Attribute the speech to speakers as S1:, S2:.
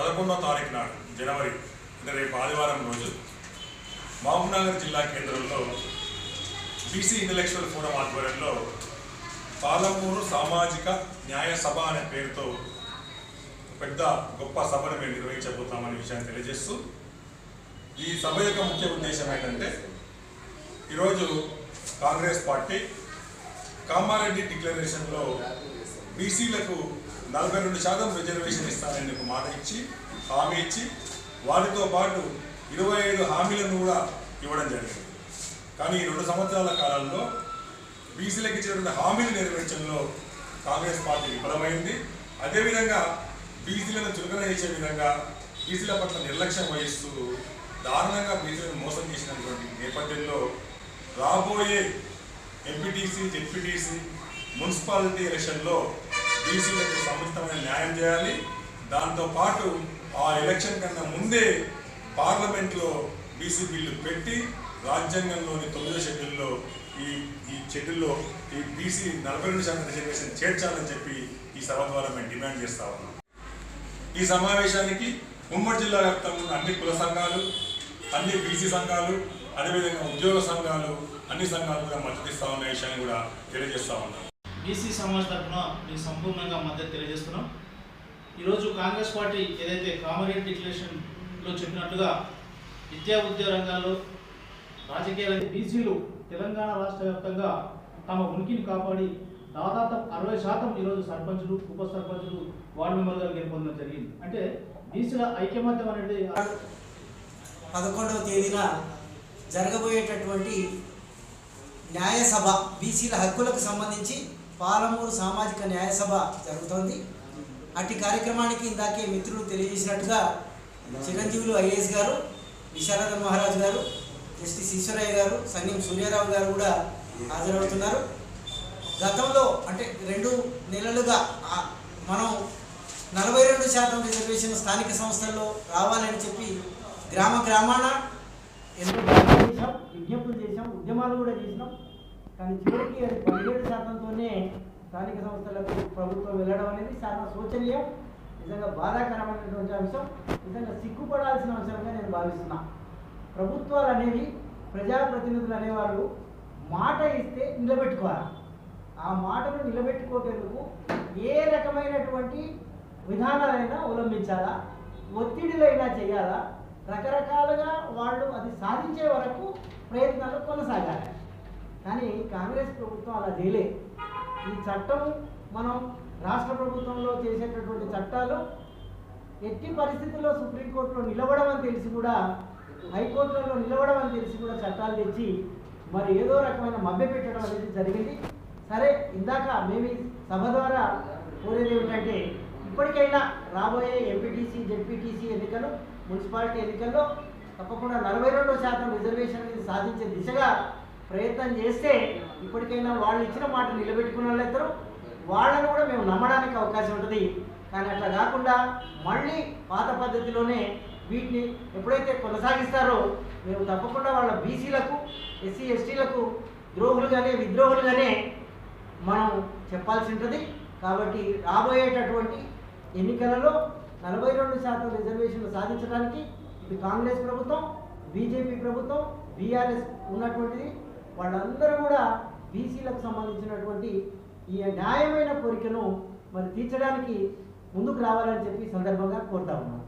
S1: పదకొండవ తారీఖు నాడు జనవరి అంటే రేపు ఆదివారం రోజు మహబూబ్నగర్ జిల్లా కేంద్రంలో బీసీ ఇంటలెక్చువల్ ఫోరం ఆధ్వర్యంలో పాలమూరు సామాజిక న్యాయ సభ అనే పేరుతో పెద్ద గొప్ప సభను మేము నిర్వహించబోతామనే విషయాన్ని తెలియజేస్తూ ఈ సభ యొక్క ముఖ్య ఉద్దేశం ఏంటంటే ఈరోజు కాంగ్రెస్ పార్టీ కామారెడ్డి డిక్లరేషన్లో బీసీలకు నలభై రెండు శాతం రిజర్వేషన్ ఇస్తానని ఒక మాట ఇచ్చి హామీ ఇచ్చి వాటితో పాటు ఇరవై ఐదు హామీలను కూడా ఇవ్వడం జరిగింది. కానీ ఈ రెండు సంవత్సరాల కాలంలో బీసీలకు ఇచ్చినటువంటి హామీలు నెరవేర్చడంలో కాంగ్రెస్ పార్టీ విఫలమైంది. అదేవిధంగా బీసీలను చురుకన చేసే విధంగా బీసీల పట్ల నిర్లక్ష్యం వహిస్తూ దారుణంగా బీసీలను మోసం చేసినటువంటి నేపథ్యంలో రాబోయే ఎంపీటీసీ జెడ్పీటీసీ మున్సిపాలిటీ ఎలక్షన్లో బీసీలకు సముచితమైన న్యాయం చేయాలి. దాంతోపాటు ఆ ఎలక్షన్ కన్నా ముందే పార్లమెంట్లో బీసీ బిల్లు పెట్టి రాజ్యాంగంలోని తొమ్మిదో షెడ్యూల్లో ఈ ఈ షెడ్యూల్లో ఈ బీసీ నలభై రెండు శాతం రిజర్వేషన్ చేర్చాలని చెప్పి ఈ సభ ద్వారా మేము డిమాండ్ చేస్తా ఉన్నాం. ఈ సమావేశానికి ఉమ్మడి జిల్లా వ్యాప్తంగా అన్ని కుల సంఘాలు అన్ని బీసీ సంఘాలు అదేవిధంగా ఉద్యోగ సంఘాలు అన్ని సంఘాలు కూడా మద్దతు ఇస్తా ఉన్న విషయాన్ని కూడా తెలియజేస్తా ఉన్నాం.
S2: బీసీ సమాజ్ తరఫున మీకు సంపూర్ణంగా మద్దతు తెలియజేస్తున్నాం. ఈరోజు కాంగ్రెస్ పార్టీ ఏదైతే కామారెడ్డి డిక్లరేషన్లో చెప్పినట్లుగా విద్యా ఉద్యోగ రంగాల్లో రాజకీయాలు బీసీలు తెలంగాణ రాష్ట్ర వ్యాప్తంగా తమ ఉనికిని కాపాడి దాదాపు అరవై శాతం ఈరోజు సర్పంచులు ఉప సర్పంచులు వార్డు మెంబర్గా గెలుపొందడం జరిగింది. అంటే బీసీల ఐక్యమత్యం అనేది
S3: పదకొండవ తేదీన జరగబోయేటటువంటి న్యాయసభ బీసీల హక్కులకు సంబంధించి పాలమూరు సామాజిక న్యాయసభ జరుగుతోంది. అట్టి కార్యక్రమానికి ఇందాకే మిత్రులు తెలియజేసినట్టుగా చిరంజీవులు ఐఏఎస్ గారు విశారద మహారాజ్ గారు జస్టిస్ ఈశ్వరయ్య గారు సంగం సూర్యారావు గారు కూడా హాజరవుతున్నారు. గతంలో అంటే రెండు నెలలుగా మనం నలభై రెండు శాతం రిజర్వేషన్ స్థానిక సంస్థల్లో రావాలని చెప్పి గ్రామ గ్రామాన ఎన్నో చేశాం విజ్ఞప్తులు చేశాం ఉద్యమాలు కూడా చేసినాం. కానీ చివరికి అది పదిహేడు శాతంతోనే స్థానిక సంస్థలకు ప్రభుత్వం వెళ్ళడం అనేది చాలా శోచనీయం. నిజంగా బాధాకరమైనటువంటి అంశం. నిజంగా సిగ్గుపడాల్సిన అంశంగా నేను భావిస్తున్నా. ప్రభుత్వాలు అనేవి ప్రజాప్రతినిధులు అనేవాళ్ళు మాట ఇస్తే నిలబెట్టుకోవాలి. ఆ మాటను నిలబెట్టుకోవటందుకు ఏ రకమైనటువంటి విధానాలైనా అవలంబించాలా? ఒత్తిడిలైనా చేయాలా? రకరకాలుగా వాళ్ళు అది సాధించే వరకు ప్రయత్నాలు కొనసాగాలి. కాంగ్రెస్ ప్రభుత్వం అలా చేయలే. ఈ చట్టం మనం రాష్ట్ర ప్రభుత్వంలో చేసేటటువంటి చట్టాలు ఎట్టి పరిస్థితుల్లో సుప్రీంకోర్టులో నిలబడమని తెలిసి కూడా హైకోర్టులలో నిలబడమని తెలిసి కూడా చట్టాలు తెచ్చి మరి ఏదో రకమైన మభ్య పెట్టడం అనేది జరిగింది. సరే ఇందాక మేము సభ ద్వారా కోరేది ఏమిటంటే ఇప్పటికైనా రాబోయే ఎంపీటీసీ జెడ్పీటీసీ ఎన్నికలు మున్సిపాలిటీ ఎన్నికల్లో తప్పకుండా నలభై రెండు శాతం రిజర్వేషన్ అనేది సాధించే దిశగా ప్రయత్నం చేస్తే ఇప్పటికైనా వాళ్ళు ఇచ్చిన మాట నిలబెట్టుకున్న వాళ్ళు ఇద్దరు. వాళ్ళని కూడా మేము నమ్మడానికి అవకాశం ఉంటుంది. కానీ అట్లా కాకుండా మళ్ళీ పాత పద్ధతిలోనే వీటిని ఎప్పుడైతే కొనసాగిస్తారో మేము తప్పకుండా వాళ్ళ బీసీలకు ఎస్సీ ఎస్టీలకు ద్రోహులుగానే విద్రోహులుగానే మనం చెప్పాల్సి ఉంటుంది. కాబట్టి రాబోయేటటువంటి ఎన్నికలలో నలభై రెండు శాతం రిజర్వేషన్లు సాధించడానికి ఇది కాంగ్రెస్ ప్రభుత్వం బీజేపీ ప్రభుత్వం బీఆర్ఎస్ ఉన్నటువంటిది వాళ్ళందరూ కూడా బీసీలకు సంబంధించినటువంటి ఈ న్యాయమైన కోరికను మరి తీర్చడానికి ముందుకు రావాలని చెప్పి సందర్భంగా కోరుతా ఉన్నాను.